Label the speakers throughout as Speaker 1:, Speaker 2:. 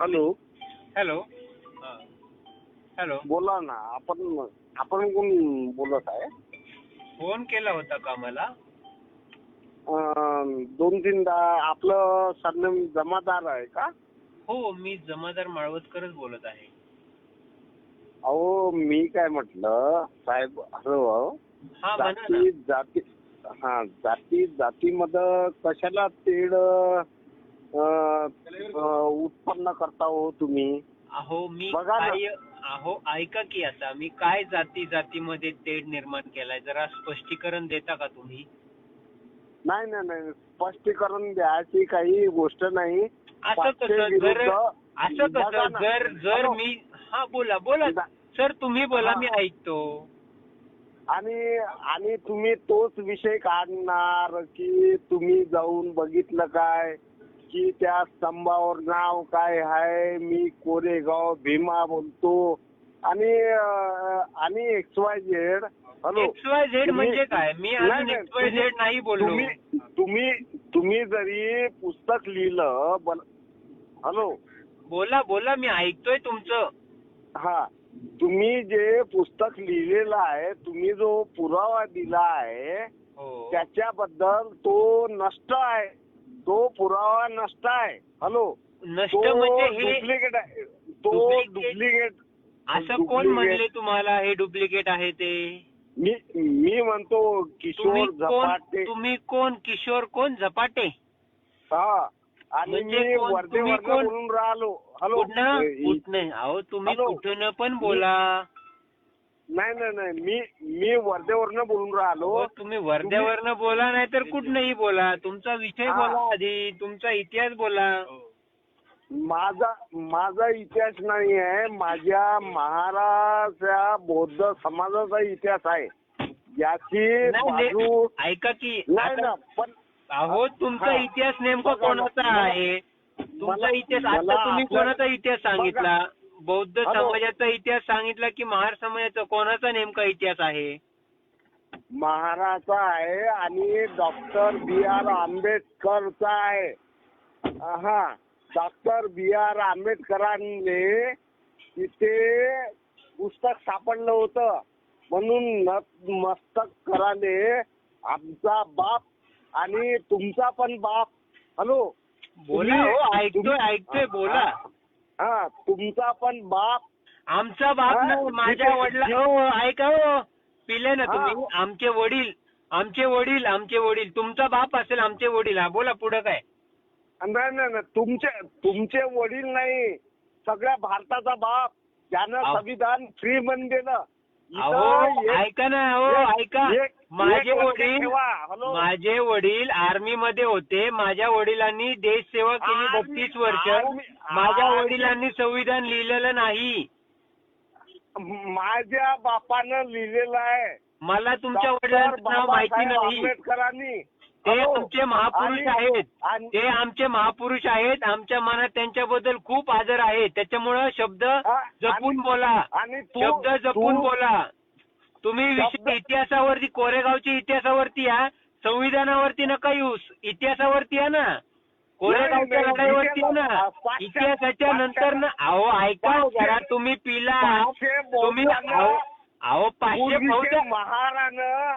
Speaker 1: Hello.
Speaker 2: Hello. Hello.
Speaker 1: बोला ना आपण आपण कोण बोलत आहे?
Speaker 2: फोन केला होता का मला?
Speaker 1: अं, दोन तीनदा आपलं सरनेम जमादार आहे का?
Speaker 2: हो मी जमादार माळवतकरच बोलत आहे.
Speaker 1: अहो मी काय म्हटलं साहेब हॅलो.
Speaker 2: हा म्हणा ना.
Speaker 1: जाती जाती हा जाती जातीमध्ये कशाला तेढ उत्पन्न करता हो तुम्ही.
Speaker 2: अहो मी
Speaker 1: बघा ना.
Speaker 2: काय अहो ऐका की आता मी काय जाती जातीमध्ये तेढ निर्माण केलाय? जरा स्पष्टीकरण देता का तुम्ही?
Speaker 1: नाही नाही नाही. स्पष्टीकरण द्यायची काही गोष्ट नाही.
Speaker 2: असं
Speaker 1: पाचशे
Speaker 2: कसं जर
Speaker 1: विरुद्ध
Speaker 2: असं
Speaker 1: बघा
Speaker 2: कसं
Speaker 1: ना.
Speaker 2: जर जर
Speaker 1: हॅलो.
Speaker 2: मी हा बोला बोला. सर तुम्ही बोला
Speaker 1: हा.
Speaker 2: मी ऐकतो.
Speaker 1: आणि आणि तुम्ही तोच विषय काढणार की तुम्ही जाऊन बघितलं काय? की त्या स्तंभावर नाव काय आहे मी कोरेगाव भीमा बोलतो. आणि अं, आणि X Y Z hello
Speaker 2: X Y Z
Speaker 1: तुम्ही-
Speaker 2: म्हणजे काय? मी
Speaker 1: नाही,
Speaker 2: अजून
Speaker 1: नाही,
Speaker 2: एक्स वाय झेड नाही बोललो.
Speaker 1: तुम्ही तुम्ही तुम्ही जरी पुस्तक लिहिलं बन- हॅलो
Speaker 2: बोला बोला मी ऐकतोय तुमचं.
Speaker 1: हा. तुम्ही जे पुस्तक लिहिलेलं आहे तुम्ही जो पुरावा दिला आहे
Speaker 2: हो.
Speaker 1: त्याच्याबद्दल तो नष्ट आहे. तो पुरावा नष्ट आहे हॅलो
Speaker 2: नष्ट म्हणजे हे
Speaker 1: डुप्लिकेट आहे। तो
Speaker 2: Duplicate?
Speaker 1: डुप्लिकेट
Speaker 2: असं कोण
Speaker 1: duplicate.
Speaker 2: म्हणले तुम्हाला हे डुप्लिकेट आहे ते?
Speaker 1: मी मी म्हणतो
Speaker 2: तुम्ही
Speaker 1: किशोर
Speaker 2: कोण
Speaker 1: झपाटे.
Speaker 2: तुम्ही कोण? किशोर कोण? झपाटे?
Speaker 1: हा. आणि
Speaker 2: म्हणजे
Speaker 1: मी
Speaker 2: कोण-
Speaker 1: वर्धे
Speaker 2: तुम्ही
Speaker 1: वर्ग
Speaker 2: कोण?
Speaker 1: बोलून राहिलो. हॅलो
Speaker 2: कुठनं
Speaker 1: ए-
Speaker 2: कुठनं अहो तुम्ही
Speaker 1: हॅलो.
Speaker 2: कुठनं पण बोला.
Speaker 1: नाही नाही नाही. मी मी वर्धेवरनं बोलून राहिलो.
Speaker 2: तुम्ही वर्ध्यावरनं बोला नाही तर कुठनंही बोला. तुमचा विषय
Speaker 1: हा.
Speaker 2: बोला आधी. तुमचा इतिहास बोला.
Speaker 1: माझा माझा इतिहास नाही आहे. माझ्या महाराष्ट्र बौद्ध समाजाचा इतिहास आहे. याची
Speaker 2: नाही, नाही,
Speaker 1: बाजू
Speaker 2: ऐका की
Speaker 1: नाही
Speaker 2: आता-
Speaker 1: ना पण
Speaker 2: अहो तुमचा
Speaker 1: हा.
Speaker 2: इतिहास नेमका
Speaker 1: बघा ना,
Speaker 2: कोणाचा
Speaker 1: मला-
Speaker 2: आहे? तुमचा
Speaker 1: मला-
Speaker 2: इतिहास
Speaker 1: मला
Speaker 2: आता तुम्ही कोणाचा इतिहास सांगितला? बौद्ध. समाजाचा इतिहास सांगितला की महार समाजाचा कोणाचा नेमका इतिहास आहे?
Speaker 1: महाराष्ट्र आहे आणि डॉक्टर बी आर आंबेडकरचा आहे. हा डॉक्टर बी आर आंबेडकरांनी तिथे पुस्तक सापडलं होतं. म्हणून नतमस्तक आमचा बाप आणि तुमचा पण बाप. हॅलो?
Speaker 2: बोला हो ऐकतोय ऐकतोय बोला.
Speaker 1: हा तुमचा पण बाप
Speaker 2: आमचा बाप
Speaker 1: हा,
Speaker 2: नाही माझ्या वडिला
Speaker 1: जि-
Speaker 2: हो. ऐका हो पिले ना
Speaker 1: हा.
Speaker 2: तुम्ही. आमचे वडील आमचे वडील आमचे वडील. तुमचा बाप असेल आमचे वडील. हा बोला पुढं काय?
Speaker 1: नाही नाही नाही. तुमचे तुमचे वडील नाही. सगळ्या भारताचा बाप. ज्यानं
Speaker 2: अहो.
Speaker 1: संविधान फ्री म्हणून दिलं
Speaker 2: अहो ऐका ना हो
Speaker 1: एक-
Speaker 2: ऐका. माझे वडील. माझे वडील आर्मी मध्ये होते. माझ्या वडिलांनी देश सेवा केली बत्तीस वर्ष. माझ्या वडिलांनी संविधान लिहिलेलं नाही.
Speaker 1: माझ्या बापानं लिहिलेलं आहे.
Speaker 2: मला तुमच्या वडिलांचं नाव माहिती नाही.
Speaker 1: आंबेडकरांनी
Speaker 2: ते
Speaker 1: हॅलो.
Speaker 2: आमचे महापुरुष आहेत. ते आमचे महापुरुष आहेत. आमच्या मनात त्यांच्याबद्दल खूप आदर आहे. त्याच्यामुळं शब्द
Speaker 1: हा,
Speaker 2: जपून बोला. शब्द जपून बोला. तुम्ही इतिहासावरती कोरेगावच्या इतिहासावरती या. संविधानावरती नका येऊ इतिहासावरती या ना. कोरेगावच्या लढाईवरती ना. इतिहासाच्या नंतर ना अहो ऐका हो जरा. तुम्ही पिला. तुम्ही अहो पाचशे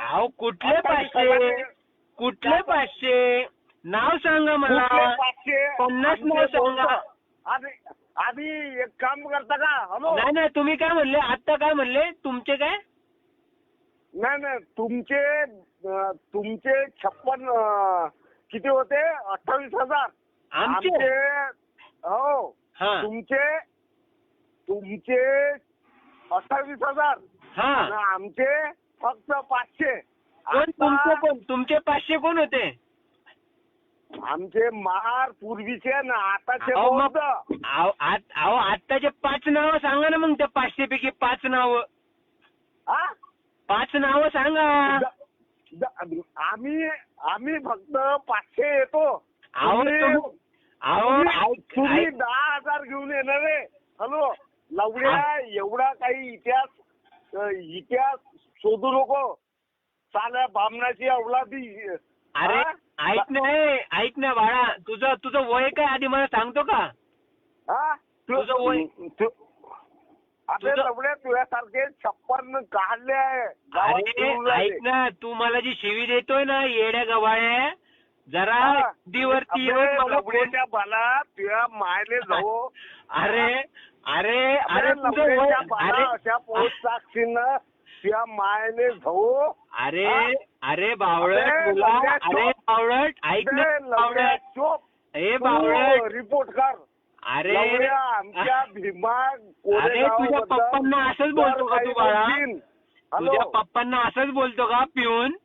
Speaker 2: अहो कुठले पाचशे? कुठले पाचशे? नाव सांगा मला.
Speaker 1: कुठले पाचशे?
Speaker 2: पन्नास
Speaker 1: आमचे
Speaker 2: नाव सांगा.
Speaker 1: आधी एक काम करता का? हॅलो?
Speaker 2: नाही नाही तुम्ही काय म्हणले? आता काय म्हणले? तुमचे काय?
Speaker 1: नाही नाही तुमचे अं, तुमचे छप्पन अं, किती होते? अठ्ठावीस हजार.
Speaker 2: आमचे
Speaker 1: हो.
Speaker 2: हा.
Speaker 1: तुमचे तुमचे अठ्ठावीस हजार.
Speaker 2: हा.
Speaker 1: आणि आमचे फक्त पाचशे. आता
Speaker 2: तुमचे कोण? तुमचे पाचशे कोण होते?
Speaker 1: आमचे महार पूर्वीचे ना आताचे
Speaker 2: अहो मग
Speaker 1: बौद्ध
Speaker 2: अहो आत- अहो आत्ताचे पाच नावं सांगा ना मग त्या पाचशे पैकी पाच नावं.
Speaker 1: हा?
Speaker 2: पाच नावं सांगा.
Speaker 1: द- द- आम्ही आम्ही फक्त पाचशे येतो.
Speaker 2: अहो
Speaker 1: तुम्ही-
Speaker 2: तुम- अहो
Speaker 1: तुम्ही-
Speaker 2: ऐक-
Speaker 1: तुम्ही
Speaker 2: ऐक-
Speaker 1: दहा हजार घेऊन येणार रे. हॅलो लवड्या एवढा काही इतिहास अ, इतिहास शोधू नको. साल्या बामणाची अवलादी
Speaker 2: अरे? ऐक ना हे, ऐक ना बाळा तुझं तुझं वय काय आधी मला सांगतो का
Speaker 1: हा?
Speaker 2: तुझं वय
Speaker 1: तू अरे
Speaker 2: तुझं-
Speaker 1: लवड्या तुझ्यासारखे छप्पन काढले आहे गावात
Speaker 2: अरे
Speaker 1: फिरून राहिले.
Speaker 2: ऐक ना तू मला जी शिवी देतोय ना येड्या गवाळे जरा
Speaker 1: हा.
Speaker 2: शुद्धीवरती
Speaker 1: अबे,
Speaker 2: येऊन मला फोन
Speaker 1: लवड्याच्या बाला तुझ्या मायले जाऊ
Speaker 2: अरे अरे अरे
Speaker 1: अरे
Speaker 2: तुझं वय
Speaker 1: लवड्याच्या बाला
Speaker 2: अरे
Speaker 1: अशा पोस्ट टाकशील तुझ्या मायने जाऊ.
Speaker 2: अरे? अरे बावळट अरे. बावळट ऐक ना बावळट.
Speaker 1: चोप.
Speaker 2: ए बावळट.
Speaker 1: रिपोर्ट कर.
Speaker 2: अरे.
Speaker 1: आमच्या भीमा
Speaker 2: अरे तुझ्या पप्पांना असंच बोलतो का तू बाळा?
Speaker 1: हॅलो.
Speaker 2: तुझ्या पप्पांना असंच बोलतो का पिऊन?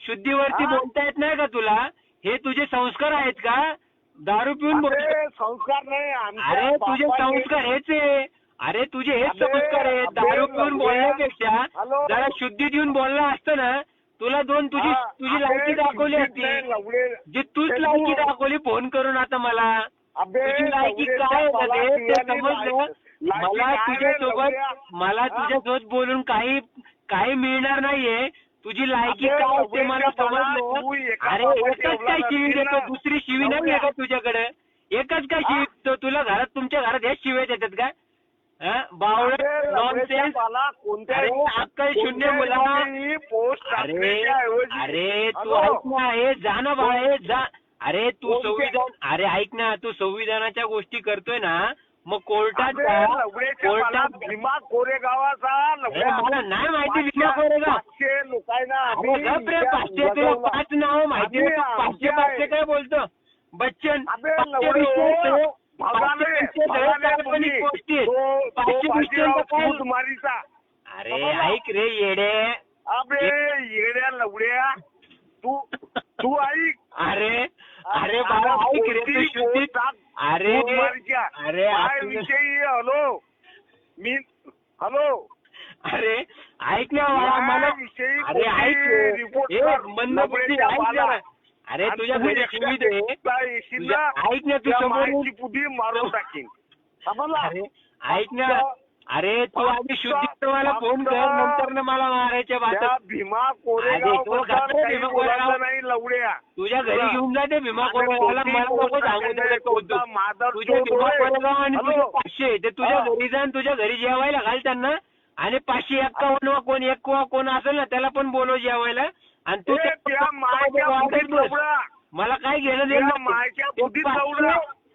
Speaker 2: शुद्धीवरती
Speaker 1: हा?
Speaker 2: बोलता येत नाही का तुला? हे तुझे संस्कार आहेत का? दारू पिऊन बोलतो.
Speaker 1: अरे, संस्कार नाही आमच्या
Speaker 2: अरे तुझे संस्कार हेच आहे. अरे तुझे हेच संस्कार आहेत
Speaker 1: अबे,
Speaker 2: दारू पिऊन. बोलण्यापेक्षा. जरा शुद्धीत येऊन बोलला असतं ना तुला दोन तुझी तुझी लायकी दाखवली असती. जी तूच लायकी दाखवली फोन करून आता मला तुझी लायकी काय आहे ते? समजलं मला तुझ्यासोबत? मला? तुझ्यासोबत बोलून काही काही मिळणार नाहीये तुझी लायकी काय ते मला समजलं अरे एकच काय शिवी देतो? दुसरी शिवी नाही. आहे का तुझ्याकडे एकच काय? शिवी तुला घरात तुमच्या घरात हेच शिव्या देतात का अक्कल शून्य मुला.
Speaker 1: कोणत्याही पोस्ट
Speaker 2: अरे तू? ऐक ना हे जा ना बाळा जा अरे तू संविधान अरे ऐक ना तू संविधानाच्या गोष्टी करतोय ना मग कोर्टात कोर्टात
Speaker 1: भीमा कोरेगावाचा.
Speaker 2: मला नाही माहिती भीमा कोरेगाव.
Speaker 1: पाचशे
Speaker 2: तुला. पाच नाव माहिती पाचशे पाचशे. काय बोलतो बच्चन
Speaker 1: अबे,
Speaker 2: पाचशे
Speaker 1: लवडे
Speaker 2: वीसशे
Speaker 1: हो.
Speaker 2: सगळे-
Speaker 1: भगाले,
Speaker 2: पाचशे वीसशे सगळे
Speaker 1: भगाले
Speaker 2: काल्पनिक
Speaker 1: तुम्ही.
Speaker 2: गोष्टी आहेत.
Speaker 1: तो- तो
Speaker 2: पाचशे
Speaker 1: बाजीराव सूतमारीचा.
Speaker 2: अरे? ऐक रे येडे.
Speaker 1: अबे येड्या लवड्या. तू तू ऐक.
Speaker 2: अरे अरे बाबा ऐक रे तू शुद्धीत अरे. अरे
Speaker 1: काय विषयी हॅलो. मी हॅलो.
Speaker 2: अरे ऐक ना मला
Speaker 1: विषयी
Speaker 2: अरे ऐक. मंद बुद्धी ऐक. जरा. अरे तुझ्या घरी
Speaker 1: ना,
Speaker 2: ऐक ना तू
Speaker 1: मायची पुढी मारून टाकीन. समजला
Speaker 2: अरे ऐक ना. अरे तू आधी शुद्धी मला फोन कर नंतर ना मला मारायच्या
Speaker 1: भीमा कोरेगाव. नाही लवड्या.
Speaker 2: तुझ्या घरी घेऊन जाते भीमा कोरेगावला मला नको सांगू
Speaker 1: टाकायचं,
Speaker 2: नका
Speaker 1: कोणता?
Speaker 2: कौतुक.
Speaker 1: मादर
Speaker 2: तुझे
Speaker 1: चोर
Speaker 2: भीमा. कोरेगाव आणि? तुझे पाचशे ते तुझ्या. घरी जाण तुझ्या घरी जेवायला घाल त्यांना. आणि पाचशे एक्कावन्न वा कोण एक कोण असेल ना त्याला पण बोलव जेवायला. आणि तू मला काय घेणं देणं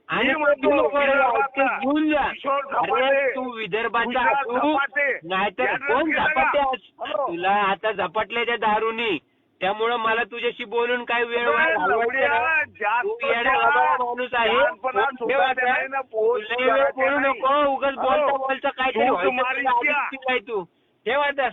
Speaker 2: आणि घेऊन जा अरे तू विदर्भाचा असू नाहीतर कोण? झपाटे?
Speaker 1: हॅलो?
Speaker 2: तुला आता झपाटले त्या दारूनी त्यामुळं मला तुझ्याशी बोलून काय वेळ माणूस आहे बोलू. नको उगाच? बोलता बोलता
Speaker 1: क्या?
Speaker 2: काय तू ठेव आता